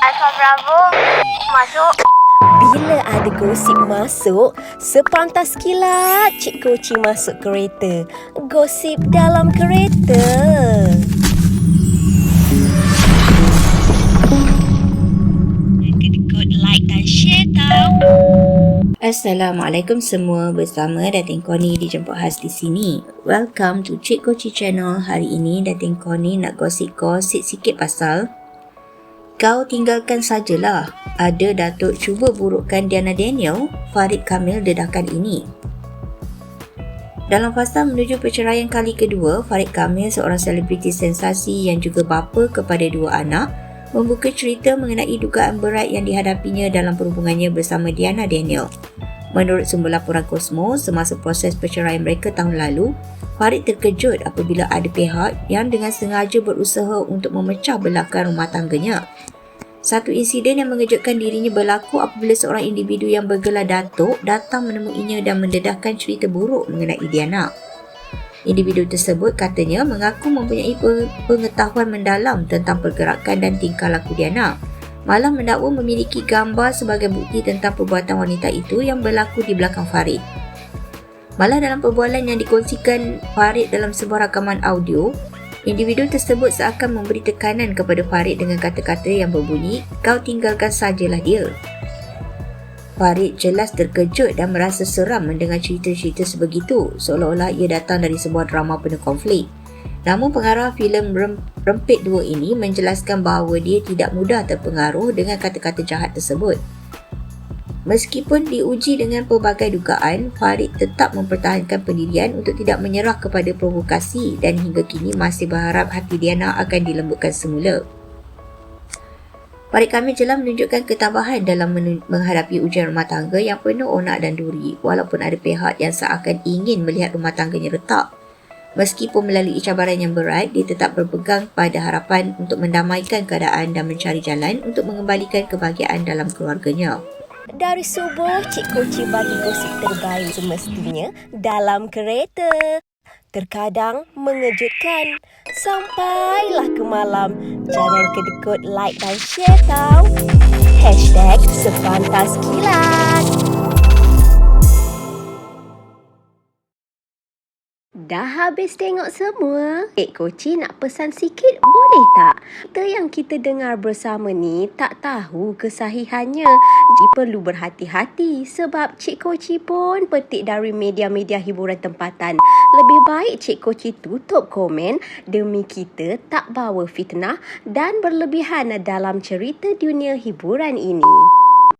Alfa Bravo masuk. Bila ada gosip masuk, sepantas kilat Cik Koci masuk kereta. Gosip dalam kereta. Kedekut like dan share tau. Assalamualaikum semua bersama Datin Koni dijemput khas di sini. Welcome to Cik Koci Channel. Hari ini Datin Koni nak gosip-gosip sikit pasal kau tinggalkan sajalah. Ada Datuk cuba burukkan Diana Daniel, Farid Kamil dedahkan ini. Dalam fasa menuju perceraian kali kedua, Farid Kamil seorang selebriti sensasi yang juga bapa kepada dua anak membuka cerita mengenai dugaan berat yang dihadapinya dalam perhubungannya bersama Diana Daniel. Menurut sumber laporan Cosmo, semasa proses perceraian mereka tahun lalu, Farid terkejut apabila ada pihak yang dengan sengaja berusaha untuk memecah belahkan rumah tangganya. Satu insiden yang mengejutkan dirinya berlaku apabila seorang individu yang bergelar Datuk datang menemuinya dan mendedahkan cerita buruk mengenai Diana. Individu tersebut katanya mengaku mempunyai pengetahuan mendalam tentang pergerakan dan tingkah laku Diana. Malah mendakwa memiliki gambar sebagai bukti tentang perbuatan wanita itu yang berlaku di belakang Farid. Malah dalam perbualan yang dikongsikan Farid dalam sebuah rakaman audio, individu tersebut seakan memberi tekanan kepada Farid dengan kata-kata yang berbunyi, kau tinggalkan sajalah dia. Farid jelas terkejut dan merasa seram mendengar cerita-cerita sebegitu, seolah-olah ia datang dari sebuah drama penuh konflik. Namun pengarah filem Rempit 2 ini menjelaskan bahawa dia tidak mudah terpengaruh dengan kata-kata jahat tersebut. Meskipun diuji dengan pelbagai dugaan, Farid tetap mempertahankan pendirian untuk tidak menyerah kepada provokasi dan hingga kini masih berharap hati Diana akan dilembutkan semula. Farid kami jelas menunjukkan ketabahan dalam menghadapi ujian rumah tangga yang penuh onak dan duri walaupun ada pihak yang seakan ingin melihat rumah tangganya retak. Meskipun melalui cabaran yang berat, dia tetap berpegang pada harapan untuk mendamaikan keadaan dan mencari jalan untuk mengembalikan kebahagiaan dalam keluarganya. Dari subuh, Cik Koci bagi gosip terbaik semestinya dalam kereta. Terkadang mengejutkan. Sampailah ke malam. Jangan kedekut like dan share tau. Hashtag sepantas kilat. Dah habis tengok semua? Cik Koci nak pesan sikit boleh tak? Cerita yang kita dengar bersama ni tak tahu kesahihannya. Jadi perlu berhati-hati sebab Cik Koci pun petik dari media-media hiburan tempatan. Lebih baik Cik Koci tutup komen demi kita tak bawa fitnah dan berlebihan dalam cerita dunia hiburan ini.